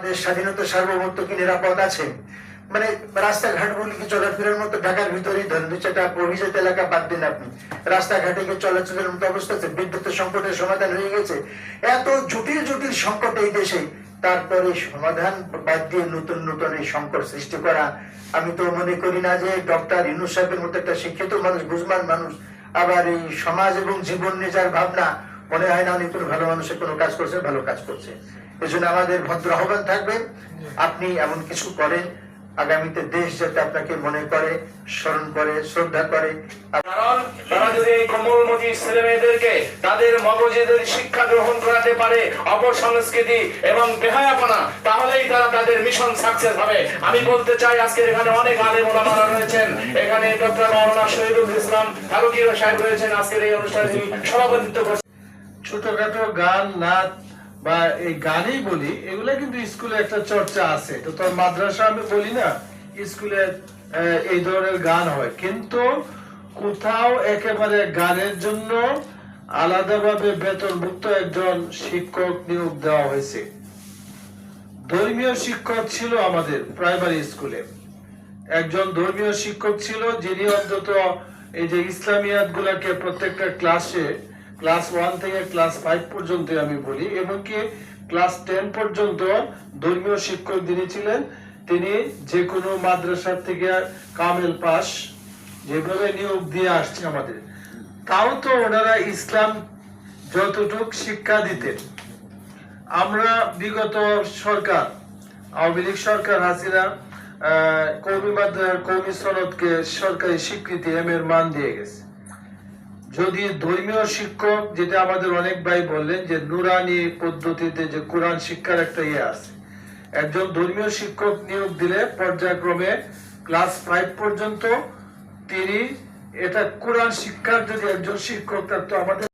আমাদের স্বাধীনতা সার্বভৌমত্ব কি নিরাপদ আছে? মানে রাস্তাঘাটগুলি কি চলাফেরার মতো ঢাকার ভিতরেই ধরেন দু অভিজাত এলাকা বাদ দিন আপনি। রাস্তাঘাটে কি চলাচলের মতো অবস্থা আছে? বিদ্যুতের সংকটের সমাধান হয়ে গেছে। এত জটিল জটিল সংকট এই দেশে। তারপরে সমাধান বাদ দিয়ে নতুন নতুন এই সংকট সৃষ্টি করা। আমি তো মনে করি না যে ডক্টর ইনুস সাহেবের মতো একটা শিক্ষিত মানুষ, বুঝমান মানুষ, আবার এই সমাজ এবং জীবন নিয়ে যার ভাবনা মনে হয় না কোনো ভালো মানুষের কোনো কাজ করছে, ভালো কাজ করছে। এই জন্য আমাদের ভদ্র আহ্বান থাকবে, আপনি এমন কিছু করেন, আগামীতে দেশ যাতে আপনাকে মনে করে, স্মরণ করে, শ্রদ্ধা করে। কারণ তারা যদি কোমলমতি ছেলে মেয়েদেরকে তাদের মগজেদের শিক্ষা গ্রহণ করাতে পারে এবং বেহায়াপনা, তাহলেই তারা তাদের মিশন সাকসেস হবে। আমি বলতে চাই আজকে এখানে অনেক আলেম ওলামারা রয়েছেন। এখানে ডক্টর শহীদুল ইসলাম সাহেব রয়েছেন। আজকের এই অনুষ্ঠানে সভাপতিত্ব করছেন। ছোটখাটো গান, নাচ বা এই গানই বলি, এগুলো কিন্তু স্কুলে একটা চর্চা আছে। তো তোর মাদ্রাসা আমি বলি না, স্কুলে এই ধরনের গান হয়। কিন্তু কোথাও একেবারে গানের জন্য আলাদাভাবে বেতনভুক্ত একজন শিক্ষক নিয়োগ দেওয়া হয়েছে। ধর্মীয় শিক্ষক ছিল আমাদের প্রাইমারি স্কুলে। একজন ধর্মীয় শিক্ষক ছিল যিনি অন্তত এই যে ইসলামিয়াত গুলাকে প্রত্যেকটা ক্লাসে ক্লাস ওয়ান থেকে ক্লাস ফাইভ পর্যন্ত আমি বলি এমনকি ক্লাস টেন পর্যন্ত ধর্মীয় শিক্ষক যিনি ছিলেন তিনি যে কোনো মাদ্রাসার থেকে কামেল পাস যেভাবে নিয়োগ দিয়ে আসছে আমাদের তাও তো ওনারা ইসলাম যতটুক শিক্ষা দিতেন। আমরা বিগত সরকার আওয়ামী লীগ সরকার হাসিনা আহ, কৌমি মাদ্রাসার কৌমি সনদকে সরকারি স্বীকৃতি এম এর মান দিয়ে গেছে। যদি ধর্মীয় শিক্ষক, যেটা আমাদের অনেক ভাই বললেন যে নুরানি পদ্ধতিতে যে কোরআন শিক্ষার একটা ইয়ে আছে। একজন ধর্মীয় শিক্ষক নিয়োগ দিলে পর্যায়ক্রমে ক্লাস ফাইভ পর্যন্ত তিনি এটা কোরআন শিক্ষার যদি একজন শিক্ষক তো আমাদের